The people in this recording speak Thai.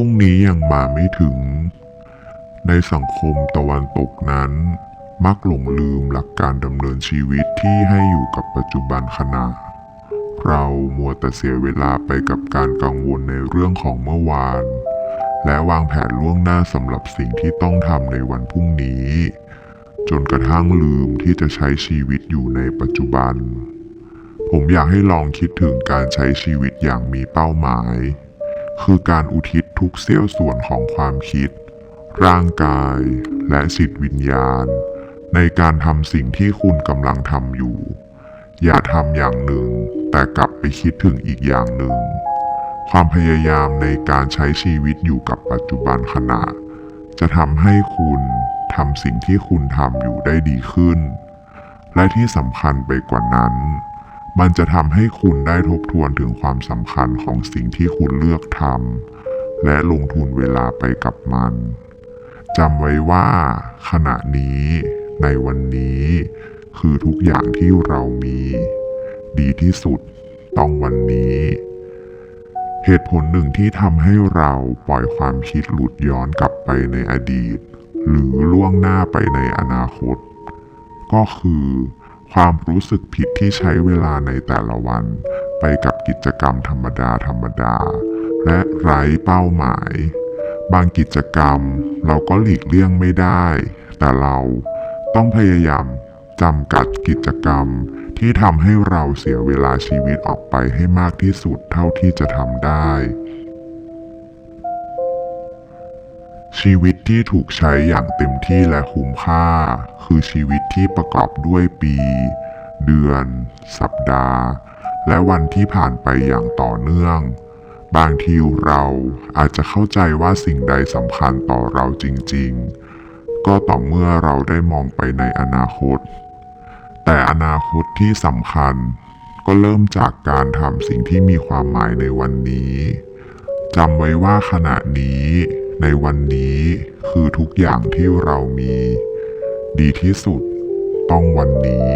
รุ่งนี้ยังมาไม่ถึง ในสังคมตะวันตกนั้น มักหลงลืมหลักการดำเนินชีวิตที่ให้อยู่กับปัจจุบันขณะ เรามัวแต่เสียเวลาไปกับการกังวลในเรื่องของเมื่อวาน และวางแผนล่วงหน้าสำหรับสิ่งที่ต้องทำในวันพรุ่งนี้ จนกระทั่งลืมที่จะใช้ชีวิตอยู่ในปัจจุบันผมอยากให้ลองคิดถึงการใช้ชีวิตอย่างมีเป้าหมาย คือการอุทิศทุกเสี้ยวส่วนของความคิด ร่างกายและจิตวิญญาณ ในการทำสิ่งที่คุณกำลังทำอยู่ อย่าทำอย่างหนึ่ง แต่กลับไปคิดถึงอีกอย่างหนึ่ง ความพยายามในการใช้ชีวิตอยู่กับปัจจุบันขณะ จะทำให้คุณทำสิ่งที่คุณทำอยู่ได้ดีขึ้น และที่สำคัญไปกว่านั้น มันจะทำให้คุณได้ทบทวนถึงความสำคัญของสิ่งที่คุณเลือกทำและลงทุนเวลาไปกับมันจำไว้ว่า ขณะนี้ในวันนี้ คือทุกอย่างที่เรามี ดีที่สุดต้องวันนี้ เหตุผลหนึ่งที่ทำให้เราปล่อยความคิดหลุดย้อนกลับไปในอดีต หรือล่วงหน้าไปในอนาคต ก็คือ ความรู้สึกผิดที่ใช้เวลาในแต่ละวัน ไปกับกิจกรรมธรรมดาธรรมดา และไร้เป้าหมาย บางกิจกรรมเราก็หลีกเลี่ยงไม่ได้ แต่เราต้องพยายามจำกัดกิจกรรมที่ทำให้เราเสียเวลาชีวิตออกไปให้มากที่สุดเท่าที่จะทำได้ ชีวิตที่ถูกใช้อย่างเต็มที่และคุ้มค่า คือชีวิตที่ประกอบด้วยปี เดือน สัปดาห์ และวันที่ผ่านไปอย่างต่อเนื่อง บางทีเราอาจจะเข้าใจว่าสิ่งใดสำคัญต่อเราจริง ๆ ก็ต่อเมื่อเราได้มองไปในอนาคต แต่อนาคตที่สำคัญ ก็เริ่มจากการทำสิ่งที่มีความหมายในวันนี้จำไว้ว่าขณะนี้ ในวันนี้คือทุกอย่างที่เรามี ดีที่สุดต้องวันนี้